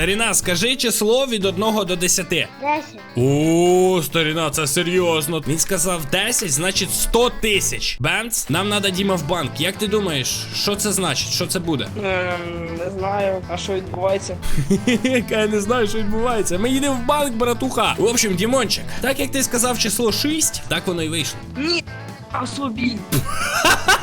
Старіна, скажи число від 1 до 10. Десять. О, старіна, це серйозно. Він сказав 10, значить 100 тисяч. Бенц, нам надо Діма в банк. Як ти думаєш, що це значить? Що це буде? Ем, не знаю, а що відбувається? Яка я не знаю, що відбувається. Ми їдемо в банк, братуха. В общем, Дімончик, так як ти сказав число 6, так воно і вийшло. Ні, а собі.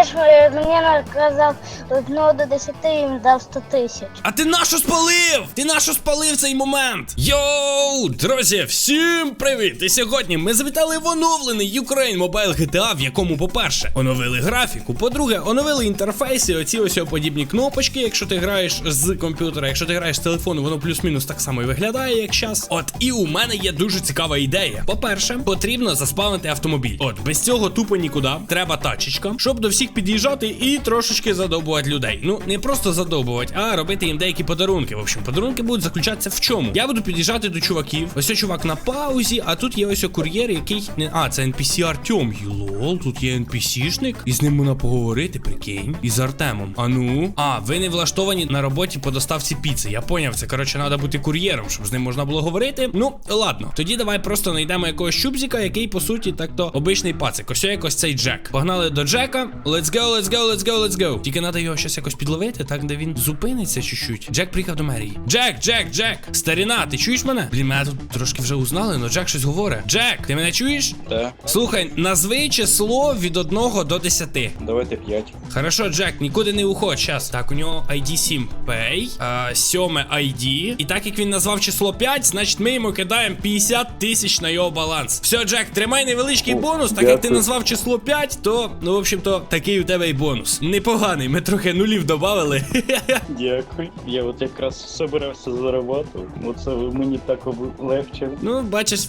Те, що е, мені наказав одного до десяти, їм дав сто тисяч. А ти нащо спалив? Ти нащо спалив цей момент? Йоу, друзі, всім привіт! І сьогодні ми завітали в оновлений Ukraine Mobile GTA, в якому, по-перше, оновили графіку, по-друге, оновили інтерфейси, оці ось подібні кнопочки, якщо ти граєш з комп'ютера, якщо ти граєш з телефону, воно плюс-мінус так само і виглядає, як час. От і у мене є дуже цікава ідея. По-перше, потрібно заспавнити автомобіль. От без цього тупо нікуди. Треба тачечка, щоб до всіх під'їжджати і трошечки задовбувати людей. Ну не просто задовбувати, а робити їм деякі подарунки. В общем, подарунки будуть заключатися в чому? Я буду під'їжджати до чуваків. Ось чувак на паузі, а тут є ось кур'єр, який не а, це NPC Артем. Лол, тут є NPC-шник, і з ним можна поговорити, прикинь. І з Артемом. А ну. А, ви не влаштовані на роботі по доставці піци. Я поняв, це коротше треба бути кур'єром, щоб з ним можна було говорити. Ну, ладно. Тоді давай просто знайдемо якогось чубзіка, який по суті так то обичний пацик. Ось якось цей Джек. Погнали до Джека. Let's go, let's go, let's go, let's go. Тільки треба його щось якось підловити, так де він зупиниться чуть-чуть. Джек приїхав до мерії. Джек, Джек, Джек. Старіна, ти чуєш мене? Блін, мене тут трошки вже узнали, але Джек щось говорить. Джек, ти мене чуєш? Так, Слухай, назви число від 1 до 10. давайте 5. Хорошо, Джек, нікуди не уходь. Щас. Так, у нього ID 7 Pay, а, сьоме ID. І так як він назвав число 5, значить ми йому кидаємо 50 тисяч на його баланс. Все, Джек, тримай невеличкий О, бонус. Так як ти назвав число 5, то, ну, в общем-то, такий у тебе і бонус. Непоганий, ми трохи нулів додали. Дякую. Я от якраз собирався зарабатувати. Оце мені так облегчили. ну, бачиш.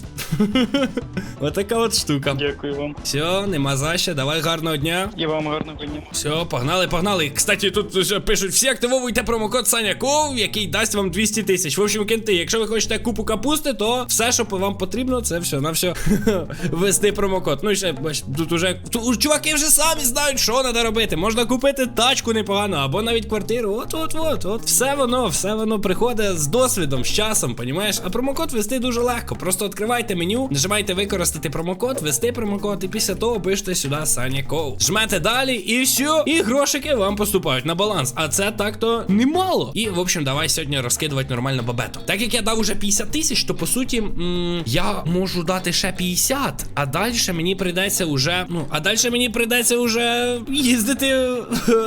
Отака от штука. Дякую вам. Все, нема за що, давай гарного дня. І вам гарного дня. Все, погнали, погнали. Кстати, тут вже пишуть, всі активовуйте промокод Саня Ков, який дасть вам 200 тисяч. В общем, кенти, якщо ви хочете купу капусти, то все, що вам потрібно, це все на все ввести промокод. Ну і ще бач, тут уже чуваки вже самі знають, що треба робити. Можна купити тачку непогано, або навіть квартиру. От, от. Все воно, все воно приходить з досвідом, з часом, понімаєш? А промокод ввести дуже легко. Просто відкривайте меню, нажимайте використати промокод, ввести промокод, і після того пишете сюди Саня Ков. Жмете далі і все. І грошики вам поступають на баланс. А це так-то немало. І в общем, давай сьогодні розкидувати нормально бабету. Так як я дав уже 50 тисяч, то по суті м, я можу дати ще 50, а далі мені прийдеться уже. Ну, а далі мені прийдеться уже їздити е,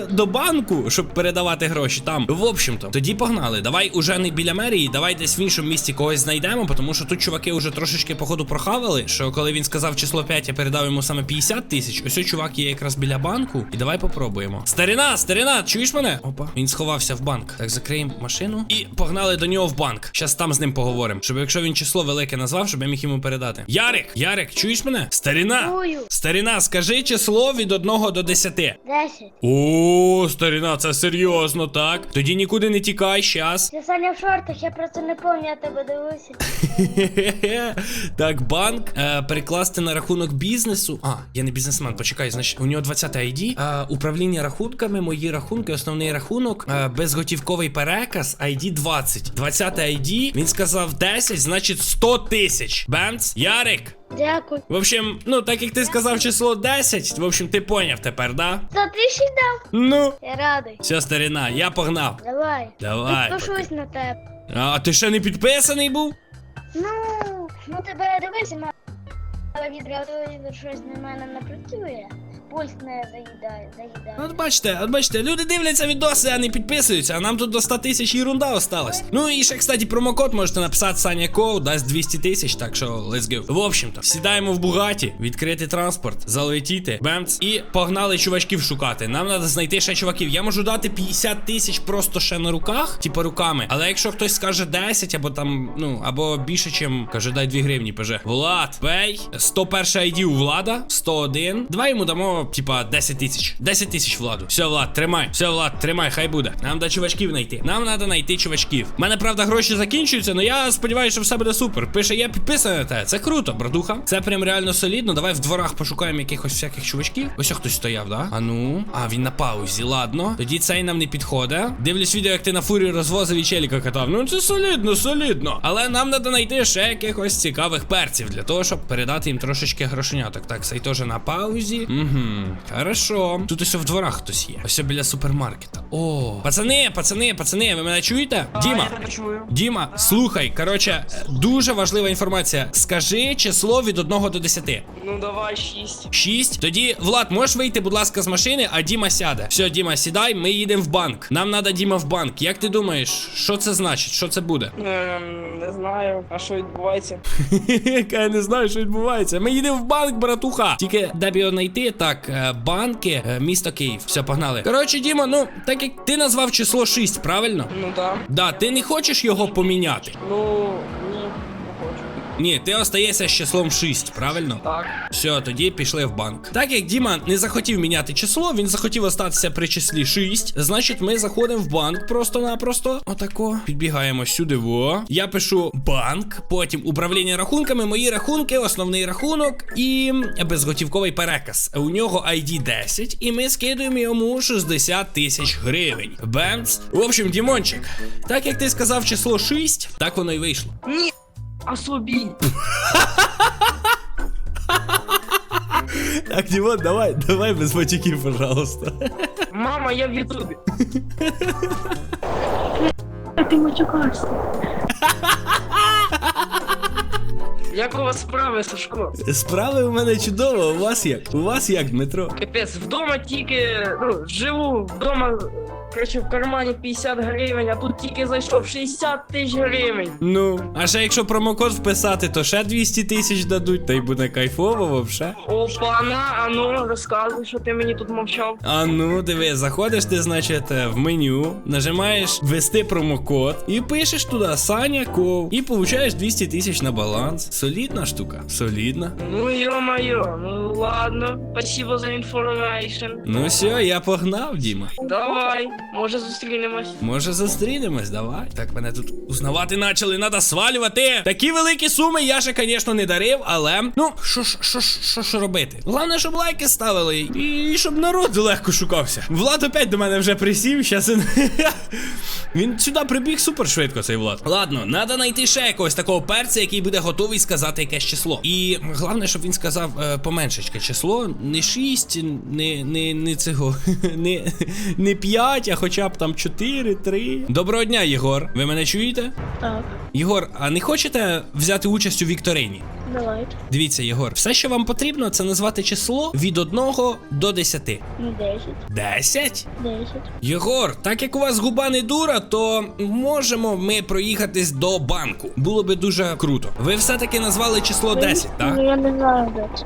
до банку, щоб передавати гроші там. В общем-то, тоді погнали. Давай уже не біля мерії, давай десь в іншому місці когось знайдемо, тому що тут чуваки вже трошечки походу прохавали. Що коли він сказав число 5, я передав йому саме 50 тисяч. Ось ось чувак є якраз біля банку. І давай попробуємо. Старина, старина, чуєш мене? Опа, він сховався в банк. Так, закриємо машину і погнали до нього в банк. Щас там з ним поговоримо. Щоб якщо він число велике назвав, щоб я міг йому передати. Ярик, Ярик, чуєш мене? Старина! Старина, скажи число від 1 до 10. Десять. О, старина, це серйозно, так? Тоді нікуди не тікай, щас. Я Саня в шортах, я просто не пам'ятаю, я тебе дивився. Так, банк е, перекласти на рахунок бізнесу. А, я не бізнесмен, почекай, значить, у нього 20 ID. Е, управління рахунками, мої рахунки, основний рахунок, е, безготівковий переказ, ID 20. 20 ID, він сказав 10, значить 100 тисяч. Бенц, Ярик. Дякую. В общем, ну так як ти сказав число 10, в общем, ти поняв тепер, да? Сто тисяч дав? Ну. Я радий. Все, старина, я погнав. Давай. Давай. Підпишусь на тебе. А ти ще не підписаний був? Ну, ну тебе дивися, ма- але відреагує, щось на мене не працює. Пульс не заїдає, заїдає. От бачите, от бачите, люди дивляться відоси, а не підписуються, а нам тут до 100 тисяч ерунда осталась. Ну і ще, кстати, промокод можете написати Саня Коу, дасть 200 тисяч, так що let's go. В общем-то, сідаємо в Бугаті, відкрити транспорт, залетіти, бемц, і погнали чувачків шукати. Нам треба знайти ще чуваків. Я можу дати 50 тисяч просто ще на руках, типу руками. Але якщо хтось скаже 10 або там, ну, або більше, чим каже, дай 2 гривні, пже. Влад, пей, 101 ID у Влада, 101. Давай йому дамо типа, 10 тисяч. 10 тисяч владу. Все, Влад, тримай. Все, Влад, тримай, хай буде. Нам треба чувачків знайти. Нам треба знайти чувачків. У мене, правда, гроші закінчуються, але я сподіваюся, що все буде супер. Пише, я підписаний на те. Це круто, братуха. Це прям реально солідно. Давай в дворах пошукаємо якихось всяких чувачків. Ось хтось стояв, да? А ну. А, він на паузі, ладно. Тоді цей нам не підходить. Дивлюсь відео, як ти на фурі розвозив і челіка катав. Ну це солідно, солідно. Але нам треба знайти ще якихось цікавих перців для того, щоб передати їм трошечки грошеняток. Так, цей теж на паузі. Угу. Хорошо. Тут ось в дворах хтось є. Ось біля супермаркета. О, пацани, пацани, пацани, ви мене чуєте? Діма. Діма, слухай, коротше, дуже важлива інформація. Скажи число від 1 до 10. Ну давай, шість. 6. Тоді, Влад, можеш вийти, будь ласка, з машини, а Діма сяде. Все, Діма, сідай, ми їдемо в банк. Нам треба Діма в банк. Як ти думаєш, що це значить? Що це буде? Ем, не знаю, а що відбувається? Я не знаю, що відбувається. Ми їдемо в банк, братуха. Тільки де б його знайти? Так, е, банки, е, місто Київ. Все, погнали. Коротше, Діма, ну так як ти назвав число 6, правильно? Ну да. Да, ти не хочеш його поміняти. Ну, ні, ти остаєшся з числом 6, правильно? Так. Все, тоді пішли в банк. Так як Діма не захотів міняти число, він захотів остатися при числі 6. Значить, ми заходимо в банк просто-напросто. Отако. Підбігаємо сюди. Во. Я пишу банк, потім управління рахунками, мої рахунки, основний рахунок і безготівковий переказ. У нього ID 10, і ми скидуємо йому 60 тисяч гривень. Бемц. В общем, Дімончик, так як ти сказав число 6, так воно і вийшло. Ні. Особі. Так, Дімон, давай, давай без матюків, пожалуйста. Мама, я в Ютубі. Ти матюкався. Як у вас справи, Сашко? Справи у мене чудово. У вас як? У вас як, Дмитро? Капець, вдома тільки, ну, живу, вдома, короче, в кармані 50 гривень, а тут тільки зайшов 60 тисяч гривень. Ну, а ще якщо промокод вписати, то ще 200 тисяч дадуть, та й буде кайфово вообще. Опана, а ну, розказуй, що ти мені тут мовчав. А ну, диви, заходиш ти, значить, е, в меню, нажимаєш ввести промокод і пишеш туди Саня Ков і получаєш 200 тисяч на баланс. Солідна штука, солідна. Ну ё-моё, ну ладно, спасибо за інформейшн. Ну все, я погнав, Діма. Давай, може зустрінемось. Може зустрінемось, давай. Так мене тут узнавати почали, треба свалювати. Такі великі суми я ще, звісно, не дарив, але ну що ж, що що ж робити? Головне, щоб лайки ставили і щоб народ легко шукався. Влад опять до мене вже присів. Щас він. Він сюди прибіг супер швидко, цей Влад. Ладно, треба знайти ще якогось такого перця, який буде готовий сказати якесь число. І головне, щоб він сказав е, поменшечке число, не 6, не, не, не цього, не, не 5, а хоча б там 4, 3. Доброго дня, Єгор. Ви мене чуєте? Так, Єгор, а не хочете взяти участь у вікторині? давайте. Дивіться, Єгор, все, що вам потрібно, це назвати число від 1 до 10. Ну, 10. 10? 10. Єгор, так як у вас губа не дура, то можемо ми проїхатись до банку. Було би дуже круто. Ви все-таки назвали число 10, Ну, я не знаю, де це.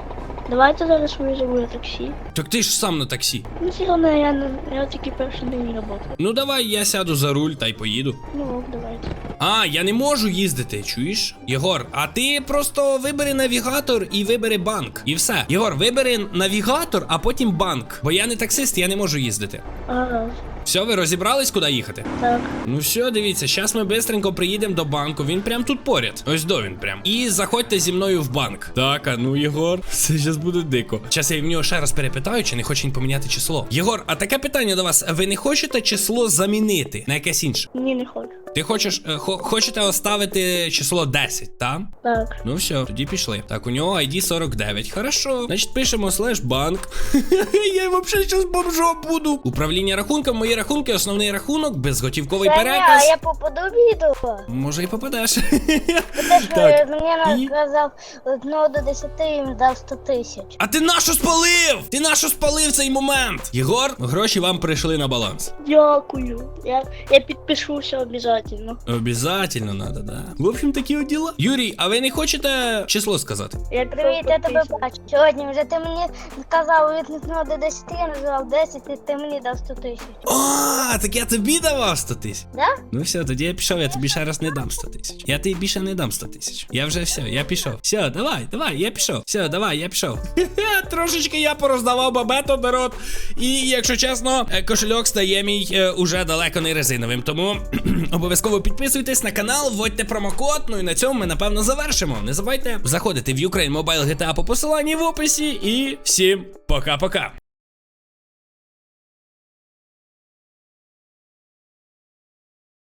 Давайте зараз визову на таксі. Так ти ж сам на таксі. Ну, сьогодні я, не, я тільки перший день роботи. Ну давай я сяду за руль та й поїду. Ну, ок, давайте. А, я не можу їздити, чуєш? Єгор, а ти просто вибери навігатор і вибери банк. І все. Єгор, вибери навігатор, а потім банк. Бо я не таксист, я не можу їздити. Ага, Все, ви розібрались, куди їхати? так. Ну все, дивіться, зараз ми бистренько приїдемо до банку. Він прям тут поряд. Ось до він прям. І заходьте зі мною в банк. Так, а ну Єгор, це зараз буде дико. Зараз я в нього ще раз перепитаю, чи не хоче він поміняти число. Єгор, а таке питання до вас: ви не хочете число замінити на якесь інше? Ні, не хочу. Ти хочеш е, хо- хочете оставити число 10, так? Так. Ну все, тоді пішли. Так, у нього ID 49. Хорошо. Значить, пишемо слеш банк. Я взагалі зараз бомжом буду. Управління рахунком, мої рахунки, основний рахунок, безготівковий Саня, а я попаду в відео. Може і попадеш. Ти Так, е, мені наказав одного до 10 і їм дав 100 тисяч. А ти нащо спалив? Ти нащо спалив цей момент? Єгор, гроші вам прийшли на баланс. Дякую. Я, я підпишуся обов'язково. Обязательно. Обязательно надо, да. В общем, такі от діла. Юрій, а ви не хочете число сказати? Я Привіт, я тебе бачу. Сьогодні вже ти мені сказав від 0 до 10, я назвав 10, і ти мені дав 100 тисяч. О, так я тобі давав 100 тисяч. Да? Ну все, тоді я пішов, я тобі ще раз не дам 100 тисяч. Я тобі більше не дам 100 тисяч. Я вже все, я пішов. Все, давай, давай, я пішов. Все, давай, я пішов. Хе-хе, Трошечки я пороздавав бабето народ. І якщо чесно, е, кошельок стає мій е, уже далеко не резиновим. Тому обов'язково підписуйтесь на канал, вводьте промокод. Ну і на цьому ми напевно завершимо. Не забувайте заходити в Ukraine Mobile GTA по посиланні в описі. І всім пока-пока.